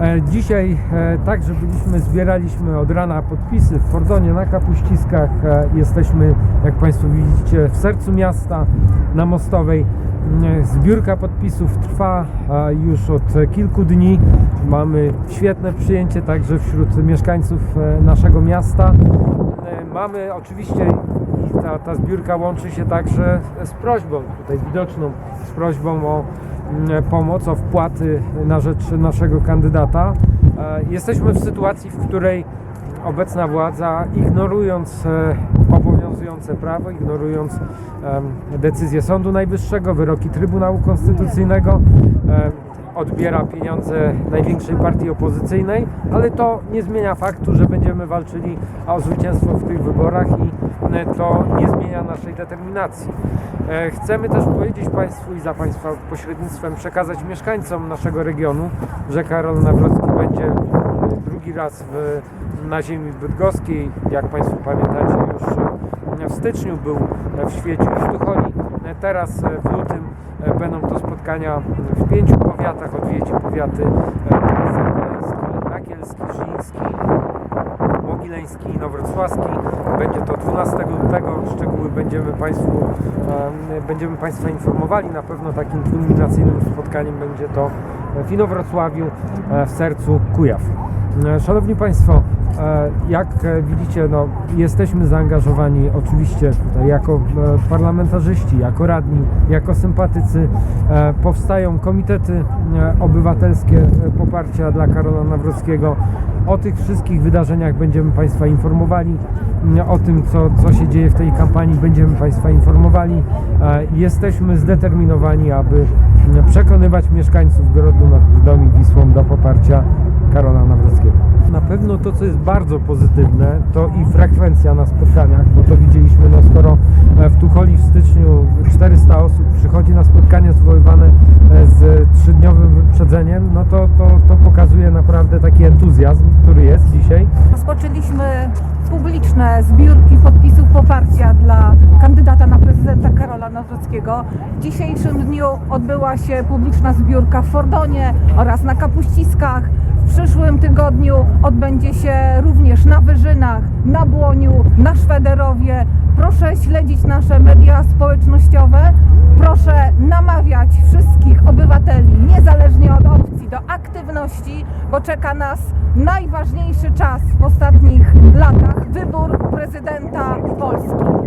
E, Dzisiaj e, także byliśmy, zbieraliśmy od rana podpisy w Fordonie na Kapuściskach. E, Jesteśmy, jak Państwo widzicie, w sercu miasta na Mostowej. Mm, Zbiórka podpisów trwa już od kilku dni. Mamy świetne przyjęcie także wśród mieszkańców naszego miasta. Mamy oczywiście ta, ta zbiórka łączy się także z prośbą, tutaj widoczną, z prośbą o pomoc, o wpłaty na rzecz naszego kandydata. E, Jesteśmy w sytuacji, w której obecna władza, ignorując e, obowiązujące prawo, ignorując decyzje Sądu Najwyższego, wyroki Trybunału Konstytucyjnego, odbiera pieniądze największej partii opozycyjnej, ale to nie zmienia faktu, że będziemy walczyli o zwycięstwo w tych wyborach i e, to nie zmienia naszej determinacji. E, Chcemy też powiedzieć Państwu i za Państwa pośrednictwem przekazać mieszkańcom naszego regionu, że Karol Nawrocki będzie e, drugi raz w, na ziemi bydgoskiej. Jak Państwo pamiętacie, już w styczniu był w Świeciu i w Tucholi. Teraz w lutym będą to spotkania w pięciu powiatach. Odwiedzi powiaty e, Zagłębski, Nakielski, Żyński, Mogileński i Nowrocławski. Będzie to 12 lutego. Szczegóły będziemy Państwu, em, będziemy Państwa informowali. Na pewno takim kulminacyjnym spotkaniem będzie to w Inowrocławiu, e, w sercu Kujaw. E, Szanowni Państwo, e, jak e, widzicie, no, jesteśmy zaangażowani oczywiście tutaj jako e, parlamentarzyści, jako radni, jako sympatycy. E, Powstają komitety e, obywatelskie e, poparcia dla Karola Nawrockiego. O tych wszystkich wydarzeniach będziemy Państwa informowali. O tym, co, co się dzieje w tej kampanii, będziemy Państwa informowali. E, Jesteśmy zdeterminowani, aby przekonywać mieszkańców Grodu nad Wisłą do poparcia Karola Nawrockiego. Na pewno to, co jest bardzo pozytywne, to i frekwencja na spotkaniach, bo to widzieliśmy, no skoro e, w Tucholi w styczniu 400 osób przychodzi na spotkanie zwoływane e, z trzydniowym wyprzedzeniem, no to, to, to pokazuje naprawdę taki entuzjazm, który jest dzisiaj. Rozpoczęliśmy publiczne zbiórki podpisów poparcia dla kandydata na prezydenta Karola Nawrockiego. W dzisiejszym dniu odbyła się publiczna zbiórka w Fordonie oraz na Kapuściskach. Przyszłym tygodniu odbędzie się również na Wyżynach, na Błoniu, na Szwederowie. Proszę śledzić nasze media społecznościowe. Proszę namawiać wszystkich obywateli, niezależnie od opcji, do aktywności, bo czeka nas najważniejszy czas w ostatnich latach wybór prezydenta Polski.